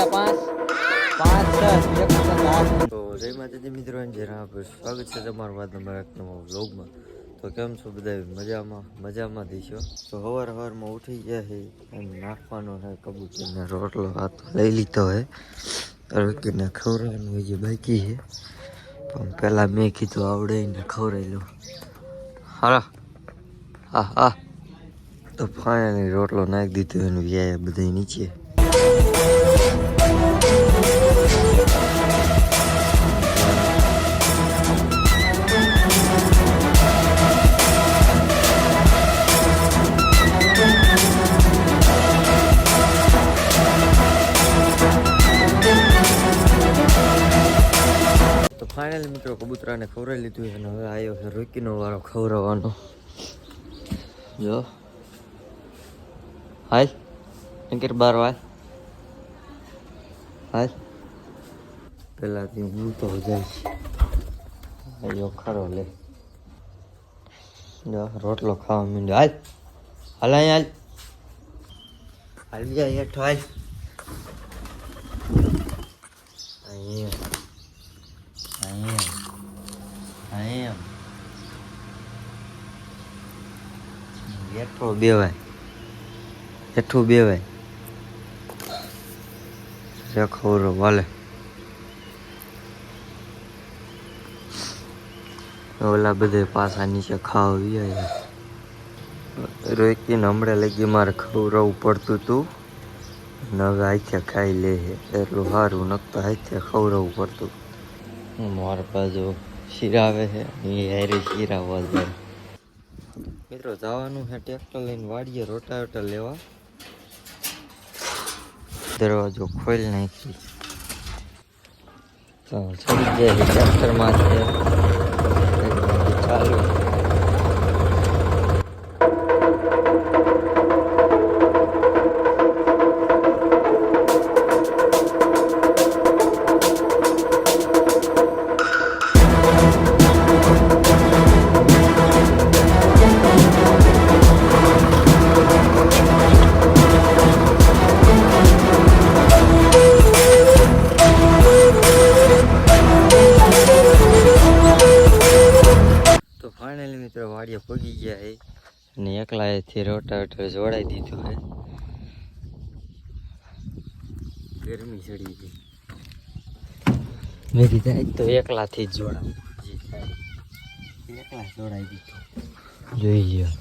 ગયા પાંચ પાંચ અને સ્વાગત છે તમારું વાત નંબર એક નવા વ્લોગમાં. તો કેમ છો બધા? મજામાં મજામાં દીશો? તો હવાર હવારમાં ઉઠી ગયા છે એમ નાખવાનો છે કબૂતરને રોટલો હાથ લઈ લીધો હે. રોકીને ખવડાવવાનું હોય જે બાકી છે પણ પહેલાં મેં કીધું આવડાવીને ખવડાવી લઉં. હા હા હા. તો ફાઇનલી રોટલો નાખી દીધો એનું વ્યાય બધા નીચે. તો ફાઇનલી મિત્રો કબૂતરાને ખવડાવી લીધું અને હવે આવ્યો છે રોકીનો વાળો ખવડાવવાનો. જો. હાલ. અંકિત બાર વાય. હાલ. પહેલાંથી હું તો જઈશ આવ્યો ખરો લે. જો, રોટલો ખાવા માંડ્યો. હાલ. હાલ અહીં હાલ. હાલ, બીજા હેઠો હાલ. અહીંયા અહીંયા હેઠો બેવાય. હેઠું બેવાય. રખોરો વાલે. ઓલા બધે પાછા નીચે ખાવા આવ્યા રોકીને હમણાં લગી મારે ખવડાવવું પડતું હતું ને હવે ખાઈ લે એટલું સારું નકતા હાથે ખવડાવવું પડતું. મારા બાજુ શીરાવે છે એ હારે શીરાવા જાય મિત્રો, જવાનું છે ટ્રેક્ટર લઈને વાડીએ રોટાવેટર લેવા. દરવાજો ખોલી નાખી તો જાય ટ્રેક્ટરમાં ચાલુ. ગરમી ચડી ગઈ. મેં કીધા તો એકલાથી જ જોડાવું. એકલા જોડાઈ દીધું જોઈ ગયો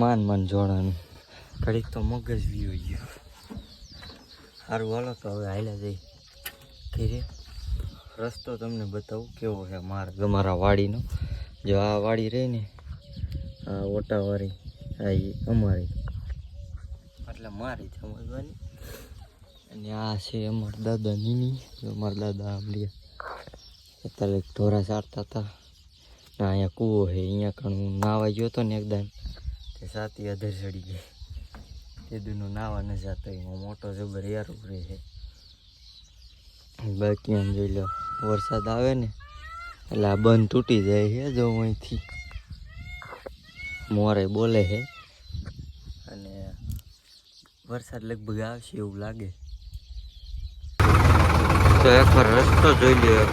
માન માન જોડાનું. ઘડીક તો મગજ વિયો ગયો. સારું હાલો તો હવે હાલ્યા જઈ ઘરે. રસ્તો તમને બતાવું કેવો છે મારા અમારા વાડીનો. જો આ વાડી રહી ને આ ઓટાવાળી આ અમારી. એટલે મારી સમજવાની. અને આ છે અમારા દાદા નીની અમાર દાદા આમ લે અત્યારે ઢોરા સારતા હતા. ને અહીંયા કૂવો છે, અહીંયા કણ હું નાવા ગયો હતો ને એકદમ તે સાતી અધર ચડી ગઈ. તે દૂનું નાવા ન જતો, એમાં મોટો જબર યાર ઉભરે છે. બાકી આમ જોઈ લો વરસાદ આવે ને, એટલે આ બંધ તૂટી જાય છે જો અહીંથી. મોરે બોલે છે. અને વરસાદ લગભગ આવશે એવું લાગે. તો એકવાર રસ્તો જોઈ લ્યો.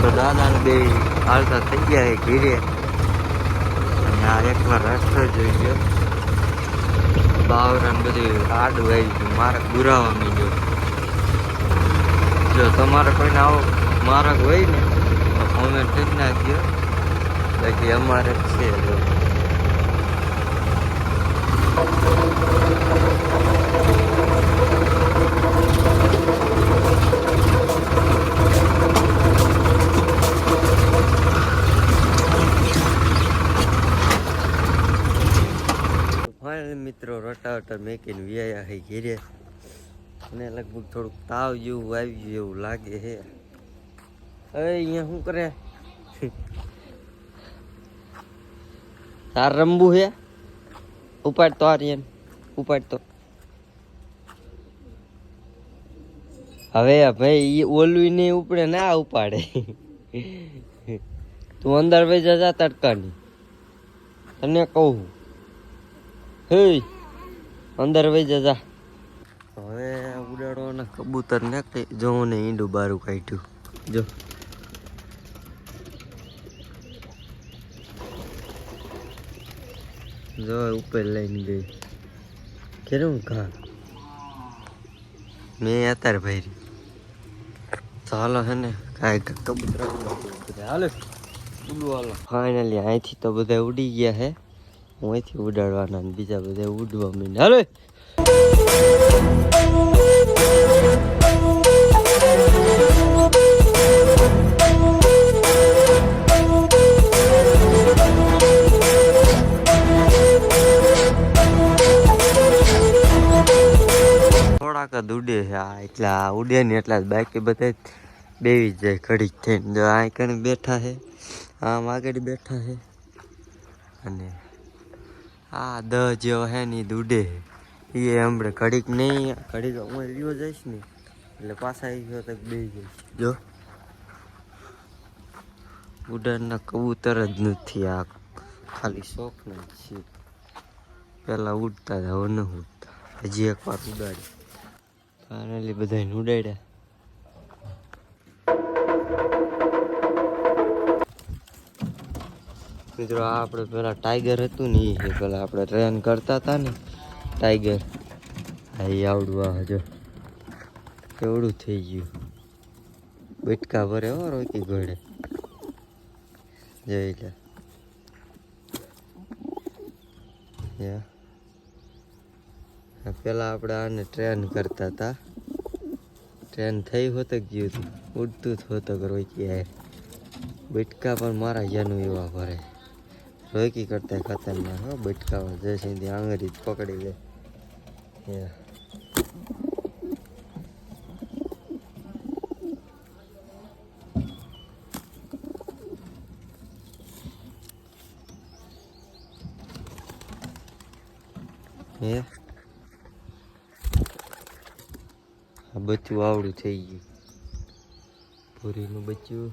તો દાદાને બે હાલતા થઈ ગયા એ ઘીરે. અને આ એકવાર રસ્તો જોઈ લ્યો. બાવરાને બધી આડું આવી ગયું. મારે બુરાવા માંડ્યો. જો તમારે કોઈને આવો મારક હોય ને, તો કોમેન્ટ કરી નાખ્યો બાકી અમારે છે જો ફાઇનલ રોટાવટર મેકીને વ્યાયા હે ઘેરે અને લગભગ થોડુંક તાવ જેવું આવી ગયું એવું લાગે છે. હવે અહીંયા શું કરે? તાર રમવું છે. ઉપાડ તો આર્યન ઉપાડ તો હવે ભાઈ એ ઓલવી ને ઉપડે ના ઉપાડે. તું અંદર વહી જા તડકાની. તને કહું. હે. અંદર વહી જતા હવે ઉડાડવાના કબૂતર ને જો ને ઈંડું બારું કાઢ્યું. જો. જો ઉપર લઈને ગઈ. કેવું ઘા? મેં અત્યારે ભાઈ ચાલો હે ને કાંઈ કબૂતર હાલો. હાલો. ફાઇનલી અહીંથી તો બધા ઉડી ગયા હે. હું અહીંથી ઉડાડવાના બીજા બધા ઉડવા મીને હાલો. થોડાક જ ઉડે છે. આ એટલા ઉડે ને એટલા જ બાકી બધા બેવી જાય ઘડીક થઈને. જો આ કણ બેઠા છે. આમ આગળ બેઠા છે. અને આ દ જેવો હે ને ઉડે એ હમણે ઘડીક નહીં, ઘડીક હું રહ્યો જઈશ ને, એટલે પાછા આવી ગયો તો બે જઈશ. જો. ઉડાડના કબૂતર જ નથી આ, ખાલી શોખના છે. પહેલાં ઉડતા હતા, હવે ન ઉડતા. હજી એક વાર ઉડાડી. ફાઇનલી બધાને ઉડાડ્યા. મિત્રો, આ આપણે પેલા ટાઈગર હતું ને એ પેલા આપણે ટ્રેન કરતા હતા ને ટાઈગર હા એ આવડું, આ જો, કેવડું થઈ ગયું. બટકા ભરે હો, રોકી ઘોડે. જોઈ લે. પેલા આપણે આને ટ્રેન કરતા હતા. ટ્રેન થઈ હોત ગયું હતું? ઉડતું જ હોત રોકી બેટકા પણ મારા યાનું એવા ભરે. રોકી કરતા ખતરનાક, હો, બટકાવા જશે સીધી આંગળી જ પકડી લે. યા આ બચ્ચું આવડું થઈ ગયું. પૂરીનું બચ્ચું?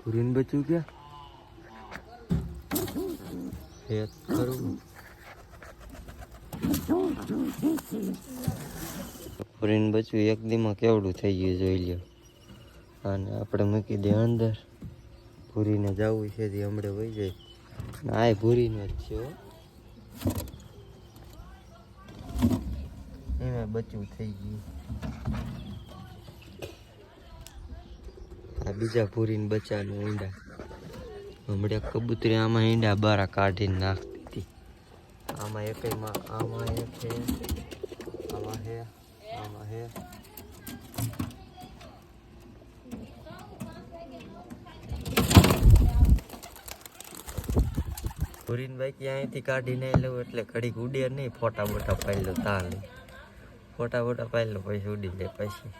પૂરીનું બચ્ચું ક્યાં? હે ખરું પૂરીનું બચ્યું, એક દીમાં કેવડું થઈ ગયું જોઈ લ્યો. અને આપણે મૂકી દે અંદર. પૂરીને જવું છે તે હમણે વહી જાય. આ ભૂરીનો જ છે એમાં બચ્યું થઈ ગયું. આ બીજા પૂરીને બચ્ચાનું ઈંડા હમણાં કબૂતરી આમાં ઈંડા બારા કાઢીને નાખતી હતી આમાં એક આમાં એક આમાં હે આમાં હે. પૂરીને બાકી અહીંથી કાઢીને લઉં એટલે ઘડીક ઉડે નહીં, ફોટા બોટા પાડી લો તા લે ફોટા બોટા પાડી લો પછી ઉડી જાય પછી.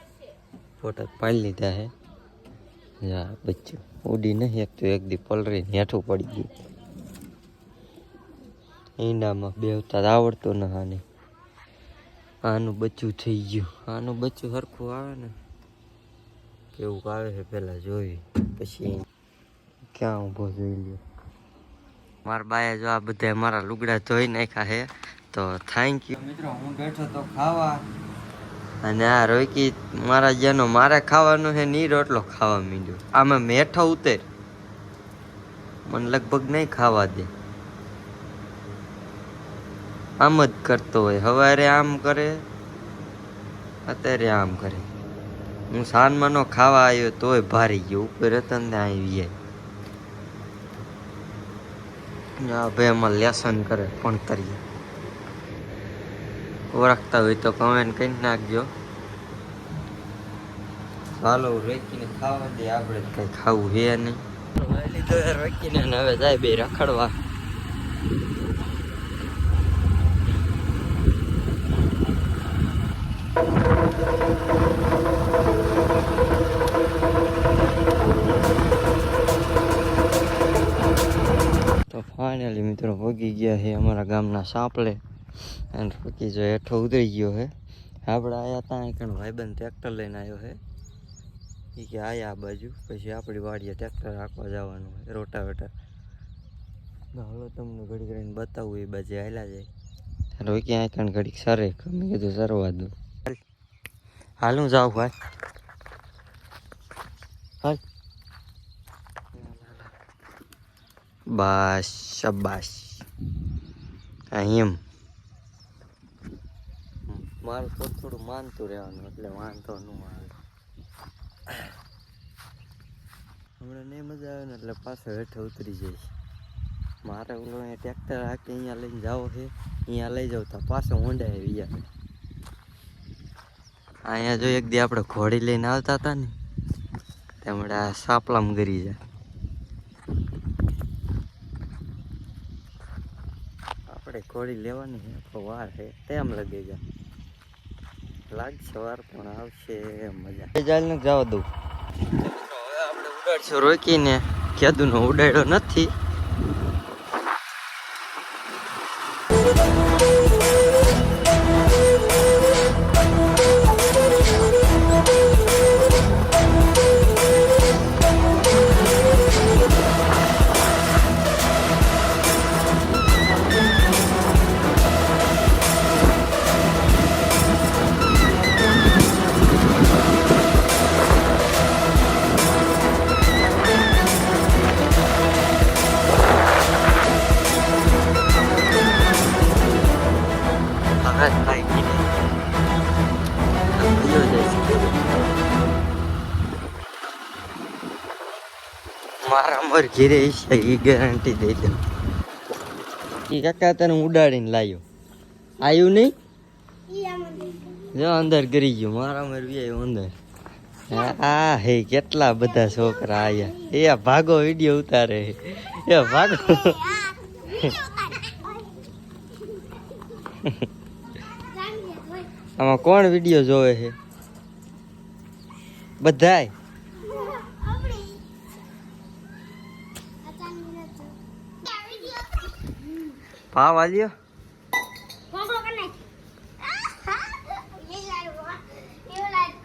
ફોટા પાડી લીધા હે. યા બચ્ચું. ઉડી નહીં એક તો એક દી પલરી હેઠું પડી ગયું ઈંડામાં બેવતા આવડતું ન આને આનું બચ્ચું થઈ ગયું. આનું બચ્ચું સરખું આવે ને. કેવું આવે છે પેલા જોઈ પછી ક્યાં ઊભો જોઈ લ્યો. મારા બાએ જો આ બધા મારા લુગડા ધોઈ નાખ્યા છે. તો થેન્ક યુ મિત્રો, હું બેઠો તો ખાવા. અને આ રોકી મારા જેનો મારે ખાવાનું છે ની રોટલો ખાવા માંડ્યો. આમાં મેઠો ઉતેર. મને લગભગ નહીં ખાવા દે. આમ જ કરતો હોય. સવારે આમ કરે, અત્યારે આમ કરે. હું સાંજમાં નો ખાવા આવ્યો તોય ભારી ગયો. ઉપર હતો ને ત્યાં આવી જાય ભાઈ એમાં લેસન કરે, પણ કરીએ. ઓળખતા હોય તો કમેન્ટ કરી નાખજો. હાલો, રોકીને ખાવા દે, આપણે કઈ ખાવું હે નહીં. લીધો રોકીને હવે જાય બે રખડવા. તો ફાઇનલી મિત્રો, ભોગી ગયા છે અમારા ગામના સાંપલે. અને પકી જો હેઠો ઉતરી ગયો હે. આપણે આયા ત્યાં એક ભાઈબંધ ટ્રેક્ટર લઈને આવ્યો હે. એ કે આયા આ બાજુ, પછી આપણી વાડીએ ટ્રેક્ટર રાખવા જવાનું હોય રોટાવેટર તો હાલો તમને ઘડી કરીને બતાવું એ બાજુ હાલ્યા જાય. રોકી આ કણ ઘડીક સરે મેં કીધું સરવા હાલ. હું જાઉં ભાઈ હાલ. બસ અહીં એમ મારે થોડું થોડું માનતું રહેવાનું, એટલે વાંધો ન આવે. હમણાં નહીં મજા આવે ને, એટલે પાછો હેઠે ઉતરી જઈશ. મારે ઓલો ટ્રેક્ટર હાકી અહીંયા લઈને જાવ છે, અહીંયા લઈ જાવ તો પાછો ઊંડા આવી જાય અહીંયા જો એક દી આપણે ઘોડી લઈને આવતા હતા ને, તેમણે આ સાપલામ ગરી જાય આપણે ઘોડી લેવાની છે વાર છે તેમ લગી જાય લાગશે સવાર પણ આવશે મજા. ચાલ ને જવા દઉં. હવે આપણે ઉડાડશું. રોકીને કેદુનો ઉડાડ્યો નથી. મારા ઘેરે છે, એ ગેરંટી દઈ દે એ કાકા તને ઉડાડીને લાવ્યો આવ્યું નહીં? જો અંદર ગરી ગયું, મારા મર વ્યાય અંદર. આ હે, કેટલા બધા છોકરા આયા. એ ભાગો વીડિયો ઉતારે એ ભાગો. આમાં કોણ વીડિયો જોવે છે બધાય. ભાવ આલ્યો?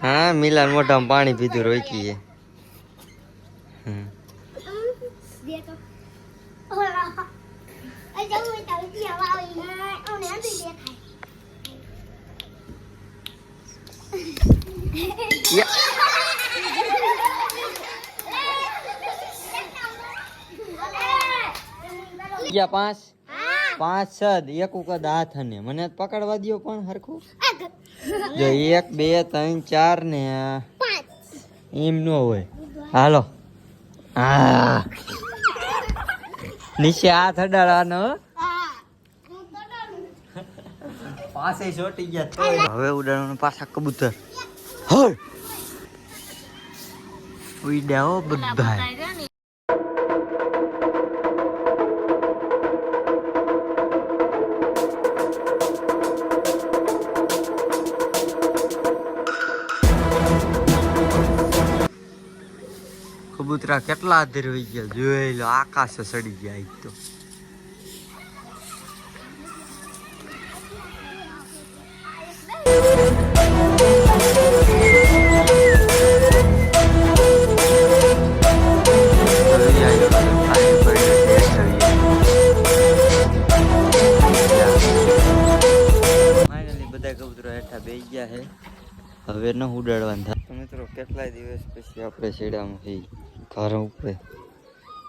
હા મિલાન મોઢામાં પાણી પીધું રોકીએ. ગયા પાંચ. પાંચ છ એક વખત હાથ અને મને પકડવા દ્યો પણ હરખું. જો એક બે ત્રણ ચાર ને એમ નો હોય. હાલો. હા નીચે હાથ અડાડવાનો. પાસે ચોટી ગયા. હવે ઉડાડવાનું પાછા કબૂતર. હર ઉડ્યા હો બધા કબૂતરા કેટલા આધેર હોઈ ગયા? જોઈ લો, આકાશ સડી ગયા એક તો. બેસી ગયા છે. હવે ન ઉડાડવાનું. થાય મિત્રો, કેટલાય દિવસ પછી આપણે શેડામાં થઈ ઘર ઉપર.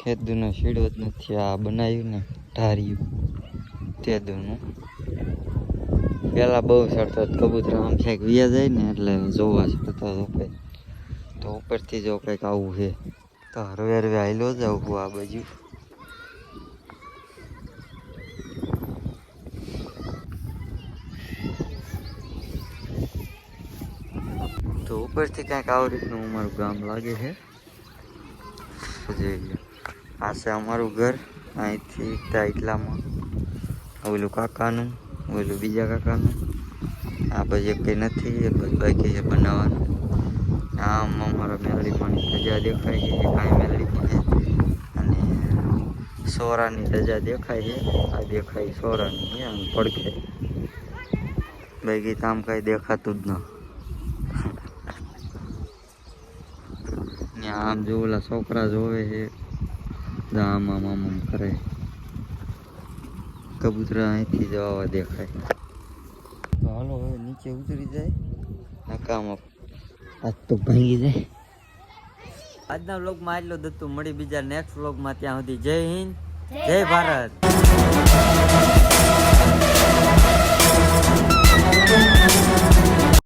ખેદુનો શીડો જ નથી, આ બનાવ્યું ને ઢાર્યું તે દૂનું પેલા બહુ ચડતો કબૂતર આમ ક્યાંક વ્યા જાય ને એટલે જોવા ચડતો ઉપર તો ઉપરથી જો કંઈક આવું છે, તો હરવે હરવે જ હું આ બાજુ. તો ઉપરથી કાંઈક આવું રીતનું અમારું ગામ લાગે છે. જોઈ લો આ અમારું ઘર, અહીંથી એટલામાં ઓલું કાકાનું, ઓલું બીજા કાકાનું. આ પછી કંઈ નથી બાકી છે બનાવવાનું. આમ અમારા મેલડી પાણી રજા દેખાય છે કાંઈ મેલડી પાણી અને સોરાની રજા દેખાય છે, આ દેખાય સોરાની, આમ પડખે. બાકી આમ કાંઈ દેખાતું જ ન આમ જો ઓલા છોકરા જોવે છે. આમ આમ આમ આમ કરે. કબૂતરા અહીંથી જવા દેખાય. તો હાલો હવે નીચે ઉતરી જાય. આ આજ તો ભાંગી જાય. આજના વ્લોગમાં આટલો દત્તુ મળી બીજા નેક્સ્ટ વ્લોગમાં. ત્યાં સુધી જય હિન્દ જય ભારત.